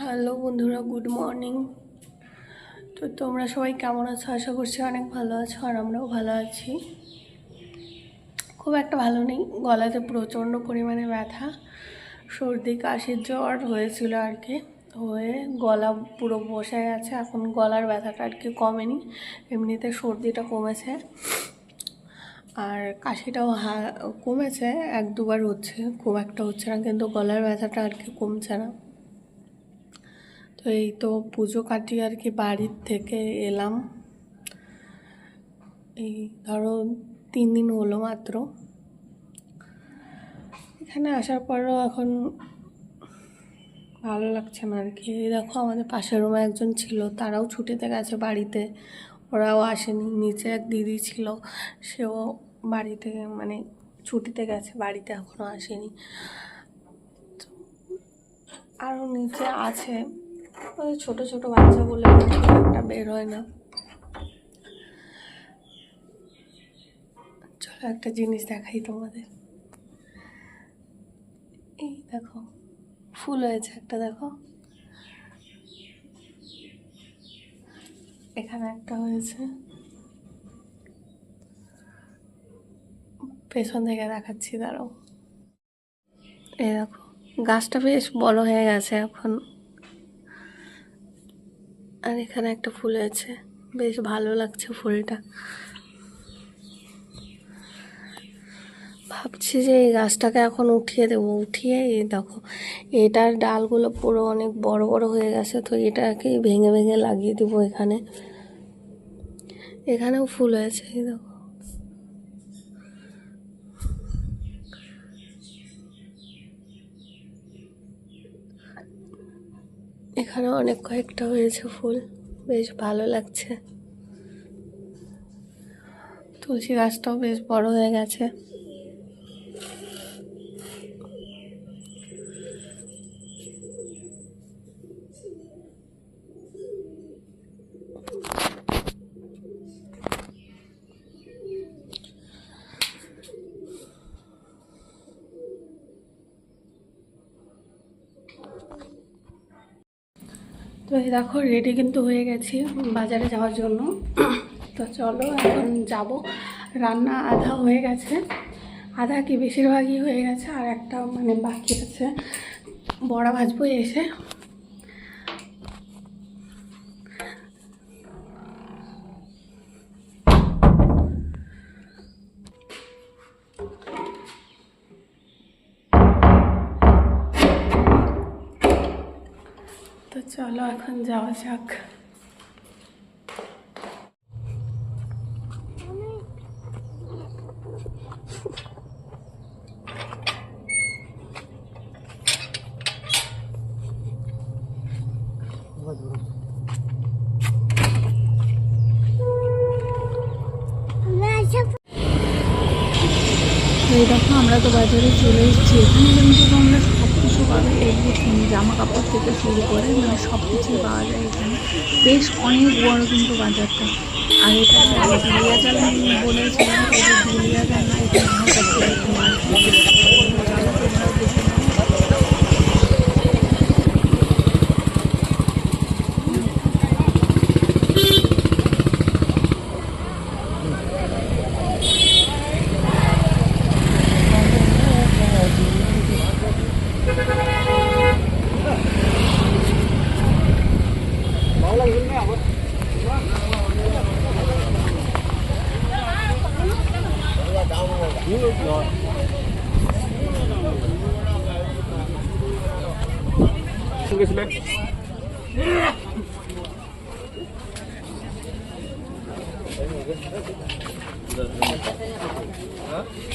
Hello বন্ধুরা, good morning. তো তোমরা সবাই কেমন আছো? আশা করছি অনেক ভালো আছো আর আমরাও ভালো আছি। খুব একটা ভালো নেই, গলাতে প্রচণ্ড পরিমাণে ব্যথা, সর্দি, কাশির জ্বর হয়েছিল আর কি। হয়ে গলা পুরো বসে গেছে, এখন গলার ব্যথাটা আর কি কমেনি, এমনিতে সর্দিটা কমেছে। আর কাশিটাও হা, কমেছে, এক দুবার হচ্ছে, খুব একটা হচ্ছে না, কিন্তু গলার ব্যথাটা আর কি কমছে না। তো এই তো পুজো কাটিয়ে আর কি বাড়ির থেকে এলাম। এই ধরো তিন দিন হলো মাত্র। এখানে আসার পরও এখন ভালো লাগছে না আর কি। দেখো আমাদের পাশের রুমে একজন ছিল, তারাও ছুটিতে গেছে বাড়িতে। ওরাও আসেনি, নিচে এক দিদি ছিল, সেও বাড়িতে মানে ছুটিতে গেছে, বাড়িতে এখনও আসেনি। আরও নিচে আছে। ওই ছোট ছোট বাচ্চা বলে একটা বের হয় না। চলো একটা জিনিস দেখাই তোমাদের। এই দেখো, ফুল হয়েছে একটা, দেখো। এখানে একটা হয়েছে। পেছন থেকে দেখাচ্ছি, দাঁড়াও। এই দেখো, গাছটা বেশ বড় হয়ে গেছে এখন। আর এখানে একটা ফুল আছে। বেশ ভালো লাগছে ফুলটা। ভাবছি যে এই গাছটাকে এখন উঠিয়ে দেবো। উঠিয়ে এই দেখো, এটার ডালগুলো পুরো অনেক বড় বড় হয়ে গেছে, তো এটাকে ভেঙে ভেঙে লাগিয়ে দেবো এখানে। এখানেও ফুল হয়েছে, এই দেখো। এখানে অনেক কয়েকটা হয়েছে ফুল। বেশ ভালো লাগছে। তুলসী গাছটাও বেশ বড় হয়ে গেছে। এই দেখো রেডি কিন্তু হয়ে গেছি বাজারে যাওয়ার জন্য। তো চলো, এখন যাব। রান্না আধা হয়ে গেছে। আধা কি বেশিরভাগই হয়ে গেছে, আর একটা মানে বাকি আছে। বড়া ভাজবো এসে। চলো এখন যাওয়া যাক। এই দেখো আমরা তো বাজারে চলে এসেছি। এখানে কিন্তু সব কিছু পাবে এভরিথিং জামা কাপড় থেকে শুরু করে মানে সব কিছুই পাওয়া যায় এখানে। বেশ অনেক বড় কিন্তু বাজারটা। আর এটা ধুলিয়া চাল বলেছিলাম ধুলিয়া চাল না, এটা আমার 계실래?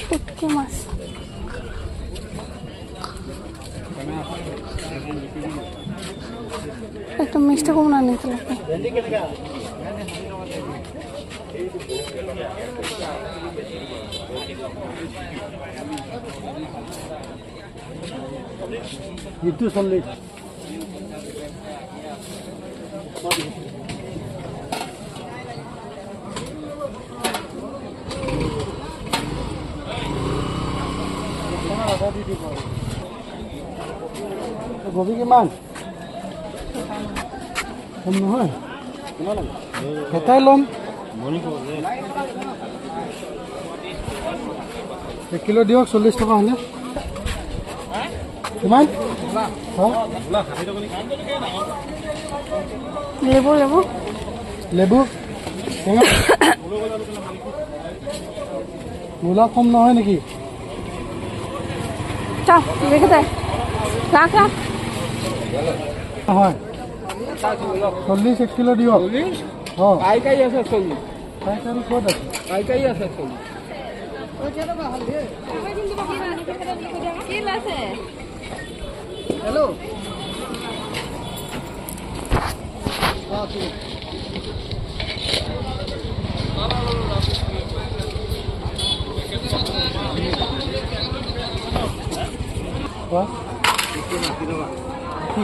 초코맛 também está com uma letra. E tu são lhe? Vou vir mais. কম নহয় এটাই ল'ম। এক কিলো দিয়ক চল্লিছ টকা হ'লে কিমান? লেবু লেবু। লেবু? মূলা কম নহয় নেকি? চা রেখে দে। রাখ রাখ হয় চল্লিছ এক কিলো দিয়ক। অঁ পাইকারি আছে চল্লিশ। পাইকাৰী ক'ত আছে। পাইকারি আছে চল্লিশ। কোৱা কি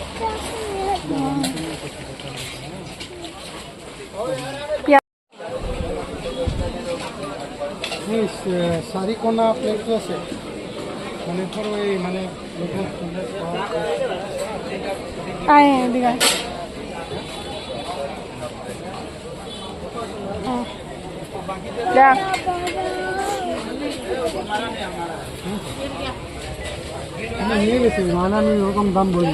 মানে ধৰ এই মানে খুলে খোৱা- আয় এদিকে আয়। হুম। দেখ আমি নিয়ে গেছি মানে আমি ওরকম দাম বলি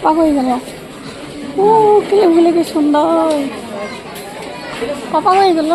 অবাক হয়ে গেল ও কে ভুলে কি সুন্দর। অবাক হয়ে গেল।